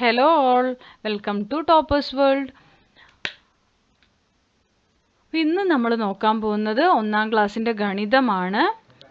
Hello all, welcome to toppers world ഇന്ന് നമ്മൾ നോക്കാൻ പോകുന്നത് ഒന്നാം ക്ലാസ്സിന്റെ ഗണിതമാണ്.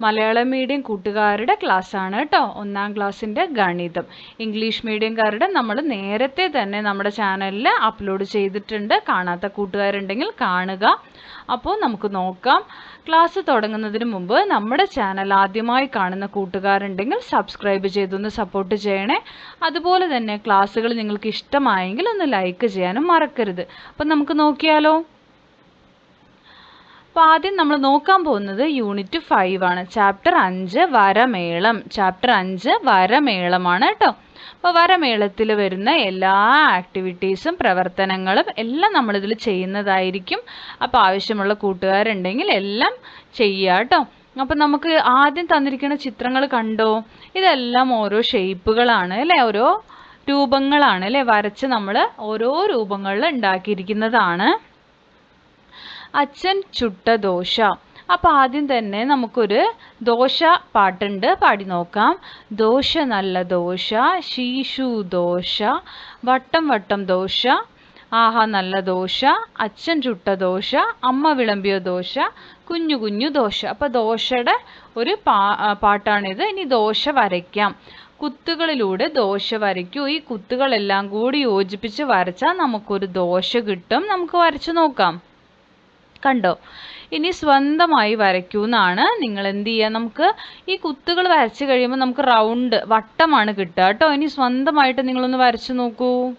മലയാളം മീഡിയം കൂട്ടുകാരുടെ ക്ലാസ് ആണ് കേട്ടോ ഒന്നാം ക്ലാസ്സിന്റെ ഗണിതം. ഇംഗ്ലീഷ് മീഡിയംകാരുടെ നമ്മൾ നേരത്തെ തന്നെ നമ്മുടെ ചാനലിൽ അപ്ലോഡ് ചെയ്തിട്ടുണ്ട്. കാണാത്ത കൂട്ടുകാരുണ്ടെങ്കിൽ കാണുക. അപ്പോൾ നമുക്ക് നോക്കാം. ക്ലാസ് തുടങ്ങുന്നതിന് മുമ്പ് നമ്മുടെ ചാനൽ ആദ്യമായി കാണുന്ന കൂട്ടുകാരുണ്ടെങ്കിൽ സബ്സ്ക്രൈബ് ചെയ്തൊന്ന് സപ്പോർട്ട് ചെയ്യണേ. അതുപോലെ തന്നെ ക്ലാസ്സുകൾ നിങ്ങൾക്ക് ഇഷ്ടമായെങ്കിൽ ഒന്ന് ലൈക്ക് ചെയ്യാനും മറക്കരുത്. അപ്പം നമുക്ക് നോക്കിയാലോ? അപ്പോൾ ആദ്യം നമ്മൾ നോക്കാൻ പോകുന്നത് യൂണിറ്റ് ഫൈവ് ആണ്. ചാപ്റ്റർ അഞ്ച് വരമേളം. ചാപ്റ്റർ അഞ്ച് വരമേളമാണ് കേട്ടോ അപ്പോൾ വരമേളത്തിൽ വരുന്ന എല്ലാ ആക്ടിവിറ്റീസും പ്രവർത്തനങ്ങളും എല്ലാം നമ്മളിതിൽ ചെയ്യുന്നതായിരിക്കും. അപ്പോൾ ആവശ്യമുള്ള കൂട്ടുകാരുണ്ടെങ്കിൽ എല്ലാം ചെയ്യുക കേട്ടോ അപ്പം നമുക്ക് ആദ്യം തന്നിരിക്കുന്ന ചിത്രങ്ങൾ കണ്ടോ? ഇതെല്ലാം ഓരോ ഷേപ്പുകളാണ് അല്ലേ? ഓരോ രൂപങ്ങളാണ് അല്ലേ? വരച്ച് നമ്മൾ ഓരോ രൂപങ്ങളിൽ ഉണ്ടാക്കിയിരിക്കുന്നതാണ്. അച്ഛൻ ചുട്ട ദോശ. അപ്പോൾ ആദ്യം തന്നെ നമുക്കൊരു ദോശ പാട്ടുണ്ട്. പാടി നോക്കാം. ദോശ നല്ല ദോശ ശീശു ദോശ വട്ടം വട്ടം ദോശ ആഹാ നല്ല ദോശ അച്ഛൻ ചുട്ട ദോശ അമ്മ വിളമ്പിയ ദോശ കുഞ്ഞു കുഞ്ഞു ദോശ. അപ്പോൾ ദോശയുടെ ഒരു പാ പാട്ടാണിത്. ഇനി ദോശ വരയ്ക്കാം. കുത്തുകളിലൂടെ ദോശ വരയ്ക്കൂ. ഈ കുത്തുകളെല്ലാം കൂടി യോജിപ്പിച്ച് വരച്ചാൽ നമുക്കൊരു ദോശ കിട്ടും. നമുക്ക് വരച്ചു നോക്കാം. കണ്ടോ? ഇനി സ്വന്തമായി വരയ്ക്കൂ എന്നാണ് നിങ്ങൾ എന്ത് ചെയ്യുക? നമുക്ക് ഈ കുത്തുകൾ വരച്ച് കഴിയുമ്പോൾ നമുക്ക് റൗണ്ട് വട്ടമാണ് കിട്ടുക കേട്ടോ. ഇനി സ്വന്തമായിട്ട് നിങ്ങളൊന്ന് വരച്ചു നോക്കൂ.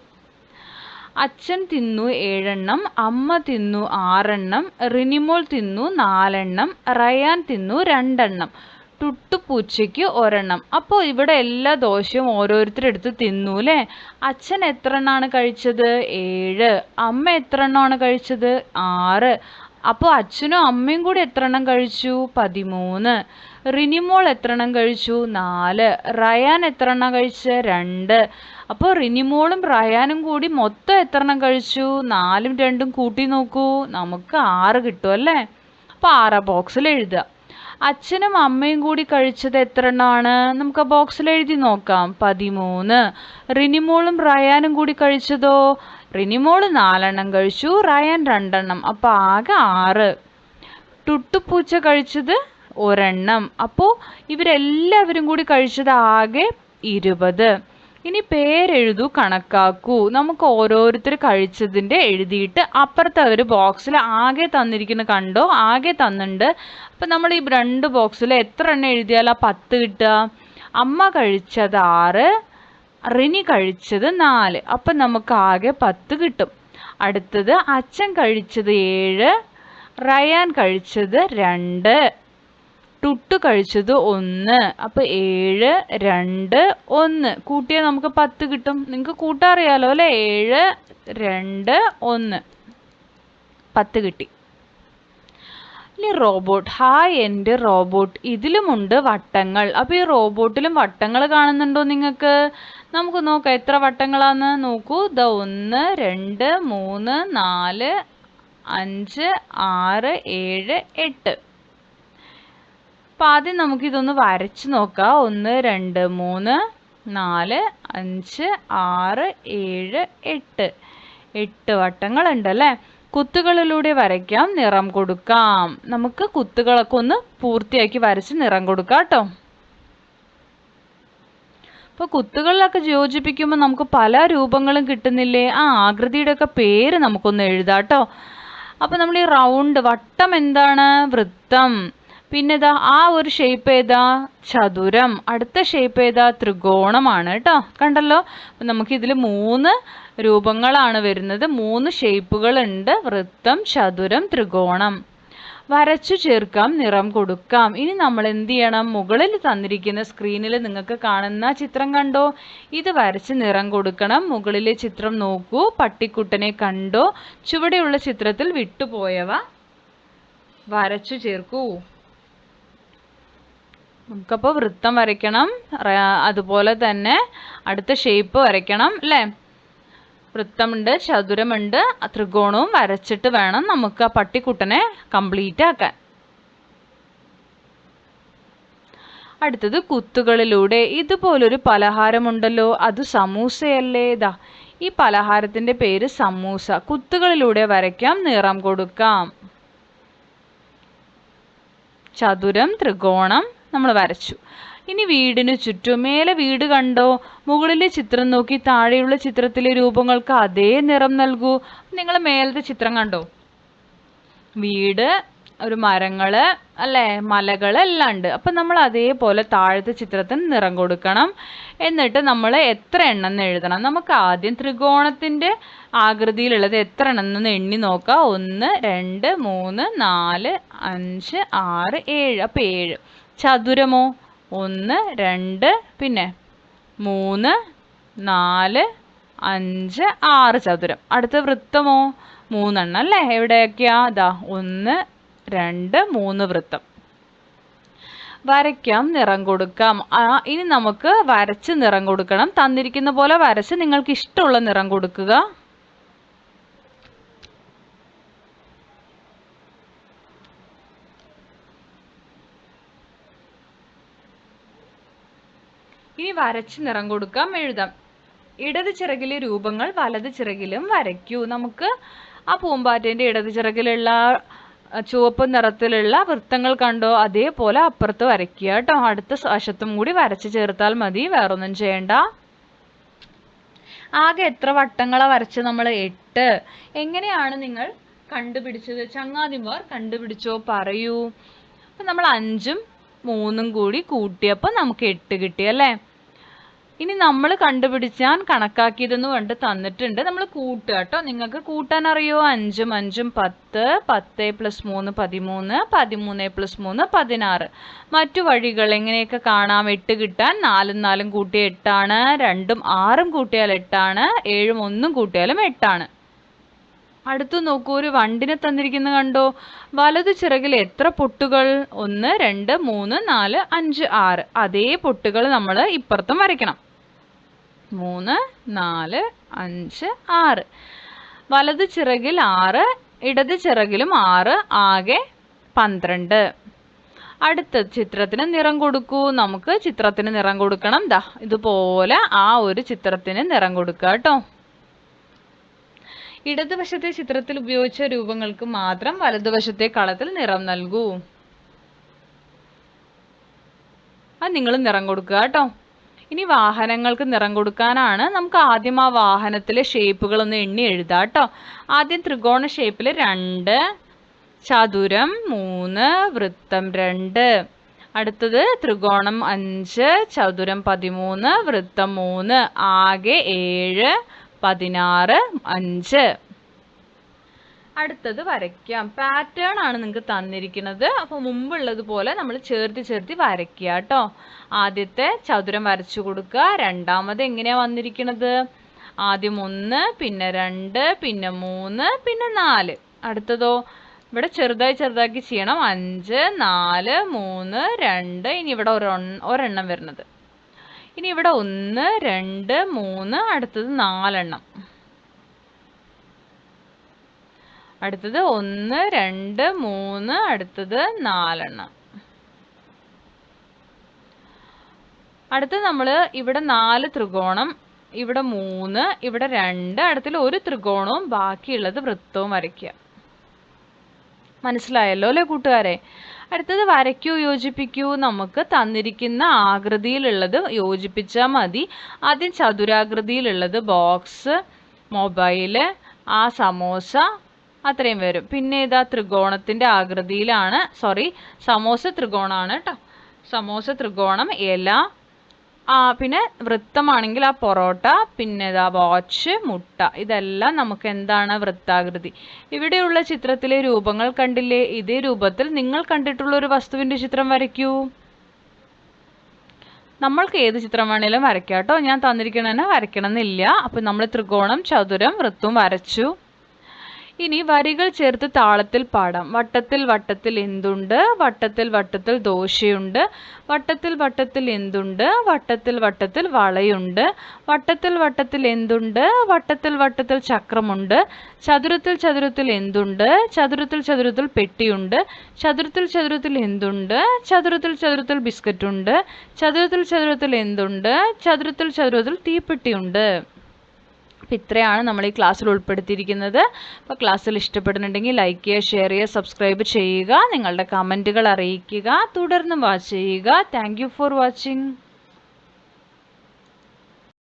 അച്ഛൻ തിന്നു ഏഴെണ്ണം അമ്മ തിന്നു ആറെണ്ണം റിനിമോൾ തിന്നു നാലെണ്ണം റയാൻ തിന്നു രണ്ടെണ്ണം ടുട്ടുപൂച്ചയ്ക്ക് ഒരെണ്ണം. അപ്പോൾ ഇവിടെ എല്ലാ ദോശയും ഓരോരുത്തരെടുത്ത് തിന്നു അല്ലേ? അച്ഛൻ എത്ര എണ്ണമാണ് കഴിച്ചത്? ഏഴ്. അമ്മ എത്ര എണ്ണമാണ് കഴിച്ചത്? ആറ്. അപ്പോൾ അച്ഛനും അമ്മയും കൂടി എത്ര എണ്ണം കഴിച്ചു? പതിമൂന്ന്. റിനിമോൾ എത്ര എണ്ണം കഴിച്ചു? നാല്. റയാൻ എത്ര എണ്ണം കഴിച്ച്? രണ്ട്. അപ്പോൾ റിനിമോളും റയാനും കൂടി മൊത്തം എത്ര എണ്ണം കഴിച്ചു? നാലും രണ്ടും കൂട്ടി നോക്കൂ. നമുക്ക് ആറ് കിട്ടും അല്ലേ? അപ്പോൾ ആറ് ബോക്സിൽ എഴുതുക. അച്ഛനും അമ്മയും കൂടി കഴിച്ചത് എത്ര എണ്ണമാണ് നമുക്ക് ബോക്സിൽ എഴുതി നോക്കാം. പതിമൂന്ന്. റിനിമോളും റയാനും കൂടി കഴിച്ചതോ? റിനിമോൾ നാലെണ്ണം കഴിച്ചു റയാൻ രണ്ടെണ്ണം. അപ്പോൾ ആകെ ആറ്. ടുട്ടുപൂച്ച കഴിച്ചത് ഒരെണ്ണം. അപ്പോൾ ഇവരെല്ലാവരും കൂടി കഴിച്ചത് ആകെ ഇരുപത്. ഇനി പേരെഴുതു കണക്കാക്കൂ. നമുക്ക് ഓരോരുത്തർ കഴിച്ചതിന്റെ എഴുതിയിട്ട് അപ്പുറത്തെ ഒരു ബോക്സിൽ ആകെ തന്നിരിക്കുന്ന കണ്ടോ? ആകെ തന്നിട്ടുണ്ട്. അപ്പം നമ്മൾ ഈ രണ്ട് ബോക്സിൽ എത്ര എണ്ണം എഴുതിയാൽ ആ പത്ത് കിട്ടുക? അമ്മ കഴിച്ചത് ആറ് റിനി കഴിച്ചത് നാല്. അപ്പം നമുക്ക് ആകെ പത്ത് കിട്ടും. അടുത്തത് അച്ഛൻ കഴിച്ചത് ഏഴ് റയാൻ കഴിച്ചത് രണ്ട് ടുട്ടു കഴിച്ചത് ഒന്ന്. അപ്പോൾ ഏഴ് രണ്ട് ഒന്ന്. കൂട്ടിയാൽ നമുക്ക് പത്ത് കിട്ടും. നിങ്ങൾക്ക് കൂട്ടാറിയാലോ അല്ലേ? ഏഴ് രണ്ട് ഒന്ന്. പത്ത് കിട്ടി. ഇനി റോബോട്ട്. ഹായ് എന്റെ റോബോട്ട്. ഇതിലുമുണ്ട് വട്ടങ്ങൾ. അപ്പോൾ ഈ റോബോട്ടിലും വട്ടങ്ങൾ കാണുന്നുണ്ടോ നിങ്ങൾക്ക്? നമുക്ക് നോക്കാം എത്ര വട്ടങ്ങളാന്ന് നോക്കൂ. ദ ഒന്ന് രണ്ട് മൂന്ന് നാല് അഞ്ച് ആറ് ഏഴ് എട്ട്. അപ്പം ആദ്യം നമുക്കിതൊന്ന് വരച്ച് നോക്കാം. ഒന്ന് രണ്ട് മൂന്ന് നാല് അഞ്ച് ആറ് ഏഴ് എട്ട്. എട്ട് വട്ടങ്ങളുണ്ട് അല്ലേ? കുത്തുകളിലൂടെ വരയ്ക്കാം നിറം കൊടുക്കാം. നമുക്ക് കുത്തുകളൊക്കെ ഒന്ന് പൂർത്തിയാക്കി വരച്ച് നിറം കൊടുക്കാം കേട്ടോ. അപ്പോൾ കുത്തുകളിലൊക്കെ യോജിപ്പിക്കുമ്പോൾ നമുക്ക് പല രൂപങ്ങളും കിട്ടുന്നില്ലേ? ആ ആകൃതിയുടെ ഒക്കെ പേര് നമുക്കൊന്ന് എഴുതാം കേട്ടോ അപ്പോൾ നമ്മൾ ഈ റൗണ്ട് വട്ടം എന്താണ്? വൃത്തം. പിന്നെ ഇതാ ആ ഒരു ഷേപ്പ് ഏതാ? ചതുരം. അടുത്ത ഷേപ്പ് ഏതാ? ത്രികോണമാണ് കേട്ടോ കണ്ടല്ലോ? നമുക്കിതിൽ മൂന്ന് രൂപങ്ങളാണ് വരുന്നത്. മൂന്ന് ഷേപ്പുകൾ ഉണ്ട് വൃത്തം ചതുരം ത്രികോണം. വരച്ചു ചേർക്കാം നിറം കൊടുക്കാം. ഇനി നമ്മൾ എന്ത് ചെയ്യണം? മുകളിൽ തന്നിരിക്കുന്ന സ്ക്രീനിൽ നിങ്ങൾക്ക് കാണുന്ന ചിത്രം കണ്ടോ? ഇത് വരച്ച് നിറം കൊടുക്കണം. മുകളിലെ ചിത്രം നോക്കൂ. പട്ടിക്കുട്ടനെ കണ്ടോ? ചുവടെയുള്ള ചിത്രത്തിൽ വിട്ടുപോയവ വരച്ചു ചേർക്കൂ. നമുക്കപ്പോൾ വൃത്തം വരയ്ക്കണം. അതുപോലെ തന്നെ അടുത്ത ഷേപ്പ് വരയ്ക്കണം അല്ലേ? വൃത്തമുണ്ട് ചതുരമുണ്ട് ത്രികോണവും വരച്ചിട്ട് വേണം നമുക്ക് ആ പട്ടിക്കുട്ടനെ കംപ്ലീറ്റ് ആക്കാൻ. അടുത്തത് കുത്തുകളിലൂടെ. ഇതുപോലൊരു പലഹാരമുണ്ടല്ലോ അത് സമൂസയല്ലേ? ഇതാ ഈ പലഹാരത്തിന്റെ പേര് സമൂസ. കുത്തുകളിലൂടെ വരയ്ക്കാം നിറം കൊടുക്കാം. ചതുരം ത്രികോണം നമ്മൾ വരച്ചു. ഇനി വീടിനു ചുറ്റും മേലെ വീട് കണ്ടോ? മുകളിലെ ചിത്രം നോക്കി താഴെയുള്ള ചിത്രത്തിലെ രൂപങ്ങൾക്ക് അതേ നിറം നൽകൂ. നിങ്ങൾ മേലത്തെ ചിത്രം കണ്ടോ? വീട് ഒരു മരങ്ങൾ അല്ലേ? മലകൾ എല്ലാം ഉണ്ട്. അപ്പം നമ്മൾ അതേപോലെ താഴത്തെ ചിത്രത്തിന് നിറം കൊടുക്കണം. എന്നിട്ട് നമ്മൾ എത്ര എണ്ണം എന്ന് എഴുതണം. നമുക്ക് ആദ്യം ത്രികോണത്തിന്റെ ആകൃതിയിലുള്ളത് എത്ര എണ്ണം എന്ന് എണ്ണി നോക്കാം. ഒന്ന് രണ്ട് മൂന്ന് നാല് അഞ്ച് ആറ് ഏഴ്. അപ്പം ഏഴ്. ചതുരമോ? ഒന്ന് രണ്ട് പിന്നെ മൂന്ന് നാല് അഞ്ച് ആറ് ചതുരം. അടുത്ത വൃത്തമോ? മൂന്നെണ്ണം അല്ലേ? എവിടെയൊക്കെയാ? ഇതാ ഒന്ന് രണ്ട് മൂന്ന് വൃത്തം. വരയ്ക്കാം നിറം കൊടുക്കാം. ആ ഇനി നമുക്ക് വരച്ച് നിറം കൊടുക്കണം. തന്നിരിക്കുന്ന പോലെ വരച്ച് നിങ്ങൾക്ക് ഇഷ്ടമുള്ള നിറം കൊടുക്കുക. ഇനി വരച്ച് നിറം കൊടുക്കാം എഴുതാം. ഇടത് ചിറകിലെ രൂപങ്ങൾ വലത് ചിറകിലും വരയ്ക്കൂ. നമുക്ക് ആ പൂമ്പാറ്റേന്റെ ഇടത് ചിറകിലുള്ള ചുവപ്പ് നിറത്തിലുള്ള വൃത്തങ്ങൾ കണ്ടോ? അതേപോലെ അപ്പുറത്ത് വരയ്ക്കുക കേട്ടോ. അടുത്ത വശത്തും കൂടി വരച്ച് ചേർത്താൽ മതി. വേറൊന്നും ചെയ്യണ്ട. ആകെ എത്ര വട്ടങ്ങളാ വരച്ച് നമ്മൾ എട്ട്. എങ്ങനെയാണ് നിങ്ങൾ കണ്ടുപിടിച്ചത്? ചങ്ങാതിമാർ കണ്ടുപിടിച്ചോ? പറയൂ. അപ്പൊ നമ്മൾ അഞ്ചും മൂന്നും കൂടി കൂട്ടിയപ്പോൾ നമുക്ക് എട്ട് കിട്ടി അല്ലേ? ഇനി നമ്മൾ കണ്ടുപിടിച്ചാൽ കണക്കാക്കിയതെന്ന് കണ്ട് തന്നിട്ടുണ്ട്. നമ്മൾ കൂട്ടുക കേട്ടോ. നിങ്ങൾക്ക് കൂട്ടാൻ അറിയോ? അഞ്ചും അഞ്ചും പത്ത് പത്ത് പ്ലസ് മൂന്ന് പതിമൂന്ന് പതിമൂന്ന് പ്ലസ് മൂന്ന് പതിനാറ്. മറ്റു വഴികൾ എങ്ങനെയൊക്കെ കാണാം? എട്ട് കിട്ടാൻ നാലും നാലും കൂട്ടിയ എട്ടാണ് രണ്ടും ആറും കൂട്ടിയാൽ എട്ടാണ് ഏഴും ഒന്നും കൂട്ടിയാലും എട്ടാണ്. അടുത്തു നോക്കൂ ഒരു വണ്ടിനെ തന്നിരിക്കുന്ന കണ്ടോ? വലതു ചിറകിൽ എത്ര പൊട്ടുകൾ? ഒന്ന് രണ്ട് മൂന്ന് നാല് അഞ്ച് ആറ്. അതേ പൊട്ടുകൾ നമ്മൾ ഇപ്പുറത്തും വരയ്ക്കണം. മൂന്ന് നാല് അഞ്ച് ആറ്. വലത് ചിറകിൽ ആറ് ഇടത് ചിറകിലും ആറ് ആകെ പന്ത്രണ്ട്. അടുത്ത ചിത്രത്തിന് നിറം കൊടുക്കൂ. നമുക്ക് ചിത്രത്തിന് നിറം കൊടുക്കണം. ദാ ഇതുപോലെ ആ ഒരു ചിത്രത്തിന് നിറം കൊടുക്കുക കേട്ടോ. ഇടതുവശത്തെ ചിത്രത്തിൽ ഉപയോഗിച്ച രൂപങ്ങൾക്ക് മാത്രം വലതുവശത്തെ കളത്തിൽ നിറം നൽകൂ. അത് നിങ്ങൾ നിറം കൊടുക്കുക കേട്ടോ. ഇനി വാഹനങ്ങൾക്ക് നിറം കൊടുക്കാനാണ്. നമുക്ക് ആദ്യം ആ വാഹനത്തിലെ ഷേപ്പുകൾ ഒന്ന് എണ്ണി എഴുതാം കേട്ടോ. ആദ്യം ത്രികോണ ഷേപ്പിൽ രണ്ട് ചതുരം മൂന്ന് വൃത്തം രണ്ട്. അടുത്തത് ത്രികോണം അഞ്ച് ചതുരം പതിമൂന്ന് വൃത്തം മൂന്ന്. ആകെ ഏഴ് പതിനാറ് അഞ്ച്. അടുത്തത് വരയ്ക്കാം. പാറ്റേൺ ആണ് നിങ്ങൾക്ക് തന്നിരിക്കുന്നത്. അപ്പോൾ മുമ്പുള്ളത് പോലെ നമ്മൾ ചേർത്ത് ചേർത്തി വരയ്ക്കുക കേട്ടോ. ആദ്യത്തെ ചതുരം വരച്ചു കൊടുക്കുക. രണ്ടാമത് എങ്ങനെയാ വന്നിരിക്കുന്നത് ആദ്യം ഒന്ന് പിന്നെ രണ്ട് പിന്നെ മൂന്ന് പിന്നെ നാല്. അടുത്തതോ? ഇവിടെ ചെറുതായി ചെറുതാക്കി ചെയ്യണം. അഞ്ച് നാല് മൂന്ന് രണ്ട്. ഇനി ഇവിടെ ഒരെണ്ണം വരുന്നത്. ഇനി ഇവിടെ ഒന്ന് രണ്ട് മൂന്ന് അടുത്തത് നാലെണ്ണം. അടുത്തത് ഒന്ന് രണ്ട് മൂന്ന് അടുത്തത് നാലെണ്ണം. അടുത്ത് നമ്മൾ ഇവിടെ നാല് ത്രികോണം ഇവിടെ മൂന്ന് ഇവിടെ രണ്ട് അടുത്തിൽ ഒരു ത്രികോണവും ബാക്കിയുള്ളത് വൃത്തവും വരയ്ക്കുക. മനസ്സിലായല്ലോ അല്ലേ കൂട്ടുകാരെ? അടുത്തത് വരയ്ക്കൂ യോജിപ്പിക്കൂ. നമുക്ക് തന്നിരിക്കുന്ന ആകൃതിയിലുള്ളത് യോജിപ്പിച്ചാൽ മതി. ആദ്യം ചതുരാകൃതിയിലുള്ളത് ബോക്സ് മൊബൈൽ ആ സമോസ അത്രയും വരും. പിന്നെ ഇതാ ത്രികോണത്തിന്റെ ആകൃതിയിലാണ് സോറി സമോസ ത്രികോണമാണ് കേട്ടോ സമോസ ത്രികോണം ഇല പിന്നെ വൃത്തമാണെങ്കിൽ ആ പൊറോട്ട പിന്നെ ഇതാ വാച്ച് മുട്ട. ഇതെല്ലാം നമുക്ക് എന്താണ് വൃത്താകൃതി. ഇവിടെയുള്ള ചിത്രത്തിലെ രൂപങ്ങൾ കണ്ടില്ലേ? ഇതേ രൂപത്തിൽ നിങ്ങൾ കണ്ടിട്ടുള്ള ഒരു വസ്തുവിന്റെ ചിത്രം വരയ്ക്കൂ. നമ്മൾക്ക് ഏത് ചിത്രം വേണേലും വരയ്ക്കാം കേട്ടോ. ഞാൻ തന്നിരിക്കണതന്നെ വരയ്ക്കണം എന്നില്ല അപ്പം നമ്മൾ ത്രികോണം ചതുരം വൃത്തവും വരച്ചു. ഇനി വരികൾ ചേർത്ത് താളത്തിൽ പാടാം വട്ടത്തിൽ വട്ടത്തിൽ എന്തുണ്ട് വട്ടത്തിൽ വട്ടത്തിൽ ദോശയുണ്ട് വട്ടത്തിൽ വട്ടത്തിൽ എന്തുണ്ട് വട്ടത്തിൽ വട്ടത്തിൽ വളയുണ്ട് വട്ടത്തിൽ വട്ടത്തിൽ എന്തുണ്ട് വട്ടത്തിൽ വട്ടത്തിൽ ചക്രമുണ്ട് ചതുരത്തിൽ ചതുരത്തിൽ എന്തുണ്ട് ചതുരത്തിൽ ചതുരത്തിൽ പെട്ടിയുണ്ട് ചതുരത്തിൽ ചതുരത്തിൽ എന്തുണ്ട് ചതുരത്തിൽ ചതുരത്തിൽ ബിസ്ക്കറ്റുണ്ട് ചതുരത്തിൽ ചതുരത്തിൽ എന്തുണ്ട് ചതുരത്തിൽ ചതുരത്തിൽ തീപ്പെട്ടിയുണ്ട് അപ്പം ഇത്രയാണ് നമ്മൾ ഈ ക്ലാസ്സിൽ ഉൾപ്പെടുത്തിയിരിക്കുന്നത്. അപ്പോൾ ക്ലാസ്സിൽ ഇഷ്ടപ്പെടുന്നുണ്ടെങ്കിൽ ലൈക്ക് ചെയ്യുക ഷെയർ ചെയ്യുക സബ്സ്ക്രൈബ് ചെയ്യുക നിങ്ങളുടെ കമന്റുകൾ അറിയിക്കുക തുടർന്ന് വാച്ച് ചെയ്യുക. Thank for watching